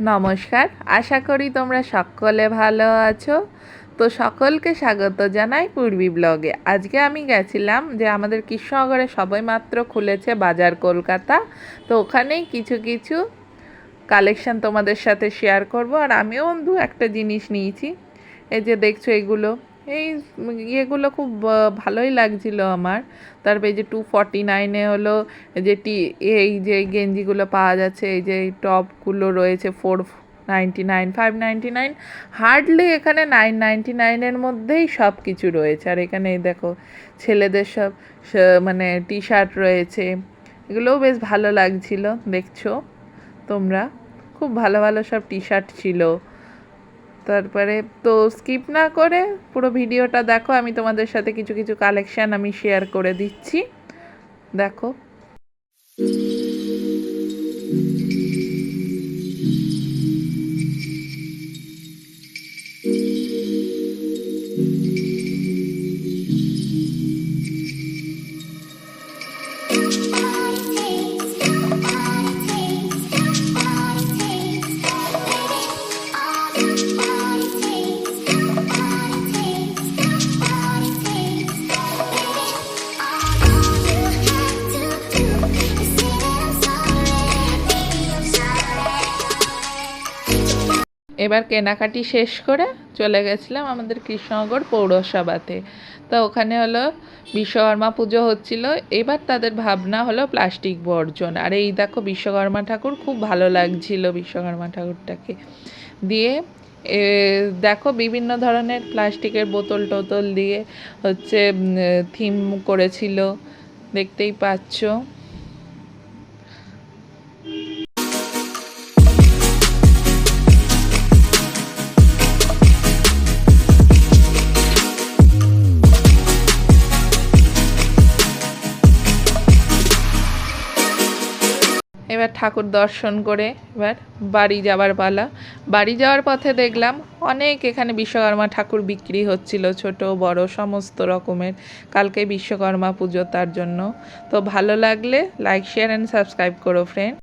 নমস্কার, আশা করি তোমরা সকলে ভালো আছো। তো সকলকে স্বাগত জানাই পূর্বী ব্লগে। আজকে আমি গেছিলাম যে আমাদের কৃষ্ণনগরে সবাই মাত্র খুলেছে বাজার কলকাতা। তো ওখানেই কিছু কিছু কালেকশন তোমাদের সাথে শেয়ার করব। আর আমিও দু একটা জিনিস নিয়েছি। এই যে দেখছ এগুলো। এই ইয়েগুলো খুব ভালোই লাগছিল আমার। তারপরে এই যে টু ফর্টি নাইনে হলো যে টি, এই যে গেঞ্জিগুলো পাওয়া যাচ্ছে, এই যে টপগুলো রয়েছে four ninety nine five ninety nine hardly এখানে নাইন নাইনটি নাইনের মধ্যেই সব কিছু রয়েছে। আর এখানে দেখো, ছেলেদের সব মানে টি শার্ট রয়েছে। এগুলোও বেশ ভালো লাগছিল, দেখছ তোমরা? খুব ভালো ভালো সব টি শার্ট ছিল। তারপরে তো স্কিপ না করে পুরো ভিডিওটা দেখো, আমি তোমাদের সাথে কিছু কিছু কালেকশান আমি শেয়ার করে দিচ্ছি। দেখো। এবার কেনাকাটি শেষ করে চলে গেছিলাম আমাদের কৃষ্ণনগর পৌরসভাতে। তো ওখানে হলো বিশ্বকর্মা পুজো হচ্ছিল। এবার তাদের ভাবনা হলো প্লাস্টিক বর্জন। আর এই দেখো বিশ্বকর্মা ঠাকুর, খুব ভালো লাগছিল বিশ্বকর্মা ঠাকুরটাকে। দিয়ে দেখো বিভিন্ন ধরনের প্লাস্টিকের বোতল টোতল দিয়ে হচ্ছে থিম করেছিল। দেখতেই পাচ্ছো। এবার ঠাকুর দর্শন করে এবার বাড়ি যাওয়ার পালা। বাড়ি যাওয়ার পথে দেখলাম অনেক এখানে বিশ্বকর্মা ঠাকুর বিক্রি হচ্ছিল, ছোট, বড়, সমস্ত রকমের। কালকে বিশ্বকর্মা পুজো তার জন্য। তো ভালো লাগলে লাইক শেয়ার অ্যান্ড সাবস্ক্রাইব করো ফ্রেন্ড